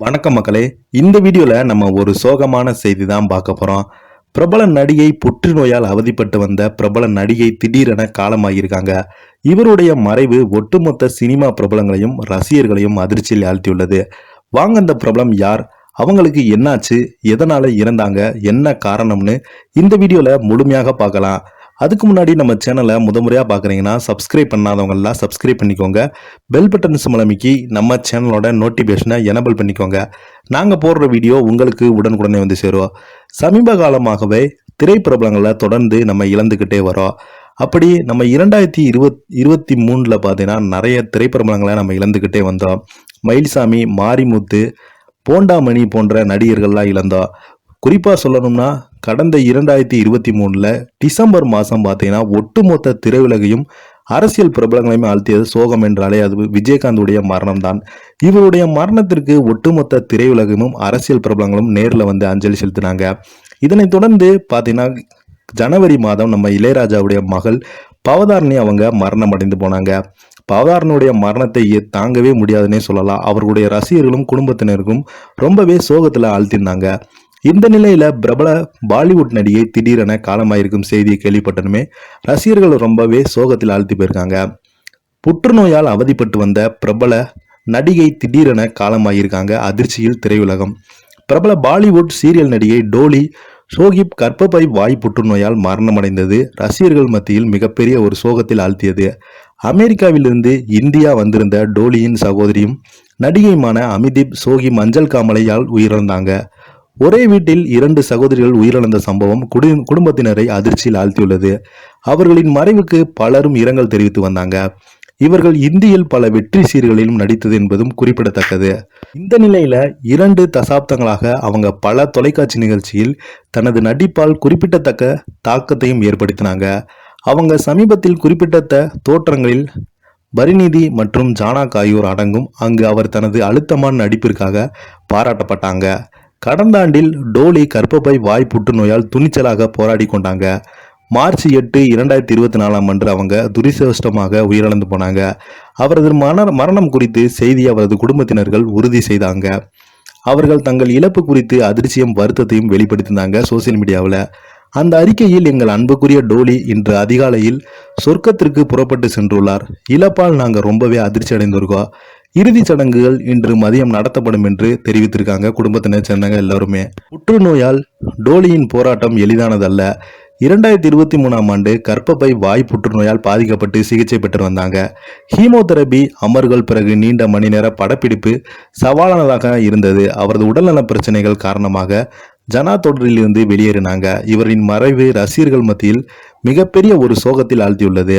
வணக்கம் மக்களே. இந்த வீடியோல நம்ம ஒரு சோகமான செய்தி தான் பார்க்க போறோம். பிரபல நடிகை புற்றுநோயால் அவதிப்பட்டு வந்த பிரபல நடிகை திடீரென காலமாகியிருக்காங்க. இவருடைய மறைவு ஒட்டுமொத்த சினிமா பிரபலங்களையும் ரசிகர்களையும் அதிர்ச்சியில் ஆழ்த்தியுள்ளது. வாங்க அந்த பிரபலம் யார்? அவங்களுக்கு என்னாச்சு? எதனால இறந்தாங்க? என்ன காரணம்னு இந்த வீடியோல முழுமையாக பார்க்கலாம். அதுக்கு முன்னாடி நம்ம சேனலை முதமுறையாக பார்க்குறீங்கன்னா சப்ஸ்கிரைப் பண்ணாதவங்கெல்லாம் சப்ஸ்கிரைப் பண்ணிக்கோங்க. பெல் பட்டன் சிமலமிக்கி நம்ம சேனலோட நோட்டிஃபிகேஷனை எனபிள் பண்ணிக்கோங்க. நாங்கள் போடுற வீடியோ உங்களுக்கு உடனுக்குடனே வந்து சேரும். சமீப காலமாகவே திரைப்பிரபலங்களை தொடர்ந்து நம்ம இழந்துக்கிட்டே வரோம் அப்படி நம்ம இரண்டாயிரத்தி இருபத் இருபத்தி மூணில் பார்த்தீங்கன்னா நிறைய திரைப்பிரபலங்களை நம்ம இழந்துக்கிட்டே வந்தோம். மயில்சாமி மாரிமுத்து போண்டாமணி போன்ற நடிகர்கள்லாம் இழந்தோம். குறிப்பாக சொல்லணும்னா கடந்த இரண்டாயிரத்தி இருபத்தி மூணில் டிசம்பர் மாதம் பார்த்தீங்கன்னா ஒட்டுமொத்த திரையுலகையும் அரசியல் பிரபலங்களையுமே ஆழ்த்தியது சோகம் என்றாலே அது விஜயகாந்துடைய மரணம்தான். இவருடைய மரணத்திற்கு ஒட்டுமொத்த திரையுலகமும் அரசியல் பிரபலங்களும் நேரில் வந்து அஞ்சலி செலுத்தினாங்க. இதனைத் தொடர்ந்து பார்த்தீங்கன்னா ஜனவரி மாதம் நம்ம இளையராஜாவுடைய மகள் பவதாரணி அவங்க மரணம் அடைந்து போனாங்க. பவதாரனுடைய மரணத்தை தாங்கவே முடியாதுன்னே சொல்லலாம். அவர்களுடைய ரசிகர்களும் குடும்பத்தினருக்கும் ரொம்பவே சோகத்தில் ஆழ்த்தினாங்க. இந்த நிலையில பிரபல பாலிவுட் நடிகை திடீரென காலமாயிருக்கும் செய்தியை கேள்விப்பட்டனுமே ரசிகர்கள் ரொம்பவே சோகத்தில் ஆழ்த்தி போயிருக்காங்க. புற்றுநோயால் அவதிப்பட்டு வந்த பிரபல நடிகை திடீரென காலமாயிருக்காங்க அதிர்ச்சியில் திரையுலகம். பிரபல பாலிவுட் சீரியல் நடிகை டோலி ஷோகிப் கர்ப்பப்பை வாய் புற்றுநோயால் மரணமடைந்தது. ரசிகர்கள் மத்தியில் மிகப்பெரிய ஒரு சோகத்தில் ஆழ்த்தியது. அமெரிக்காவிலிருந்து இந்தியா வந்திருந்த டோலியின் சகோதரியும் நடிகையுமான அமிதீப் சோகி மஞ்சள் காமலையால் உயிரிழந்தாங்க. ஒரே வீட்டில் இரண்டு சகோதரிகள் உயிரிழந்த சம்பவம் குடி குடும்பத்தினரை அதிர்ச்சியில் ஆழ்த்தியுள்ளது. அவர்களின் மறைவுக்கு பலரும் இரங்கல் தெரிவித்து வந்தாங்க. இவர்கள் இந்தியில் பல வெற்றி சீர்களிலும் நடித்தது என்பதும் குறிப்பிடத்தக்கது. இந்த நிலையில இரண்டு தசாப்தங்களாக அவங்க பல தொலைக்காட்சி நிகழ்ச்சியில் தனது நடிப்பால் குறிப்பிடத்தக்க தாக்கத்தையும் ஏற்படுத்தினாங்க. அவங்க சமீபத்தில் குறிப்பிட்ட தோற்றங்களில் பரிநிதி மற்றும் ஜானாக் ஆகியோர் அடங்கும் அங்கு அவர் தனது அழுத்தமான நடிப்பிற்காக பாராட்டப்பட்டாங்க. கடந்த ஆண்டில் டோலி கர்ப்பப்பை வாய் புற்றுநோயால் துணிச்சலாக போராடி கொண்டாங்க. மார்ச் எட்டு இரண்டாயிரத்தி இருபத்தி நாலாம் அன்று அவங்க துரிசஷ்டமாக உயிரிழந்து போனாங்க. அவரது மன மரணம் குறித்து செய்தி அவரது குடும்பத்தினர்கள் உறுதி செய்தாங்க. அவர்கள் தங்கள் இழப்பு குறித்து அதிர்ச்சியும் வருத்தத்தையும் வெளிப்படுத்தினாங்க சோசியல் மீடியாவில். அந்த அறிக்கையில் எங்கள் அன்புக்குரிய டோலி இன்று அதிகாலையில் சொர்க்கத்திற்கு புறப்பட்டு சென்றுள்ளார். இழப்பால் நாங்கள் ரொம்பவே அதிர்ச்சி அடைந்திருக்கோம் இறுதிச் சடங்குகள் இன்று மதியம் நடத்தப்படும் என்று தெரிவித்திருக்காங்க. குடும்பத்தினர் சேர்ந்தவங்க எல்லாருமே. புற்றுநோயால் டோலியின் போராட்டம் எளிதானதல்ல. இரண்டாயிரத்தி இருபத்தி மூணாம் ஆண்டு கர்ப்பப்பை வாய் புற்றுநோயால் பாதிக்கப்பட்டு சிகிச்சை பெற்று வந்தாங்க. ஹீமோதெரபி அமர்கள் பிறகு நீண்ட மணி நேர படப்பிடிப்பு சவாலானதாக இருந்தது. அவரது உடல்நல பிரச்சனைகள் காரணமாக ஜனா தொடரிலிருந்து வெளியேறினாங்க. இவரின் மறைவு ரசிகர்கள் மத்தியில் மிகப்பெரிய ஒரு சோகத்தில் ஆழ்த்தியுள்ளது.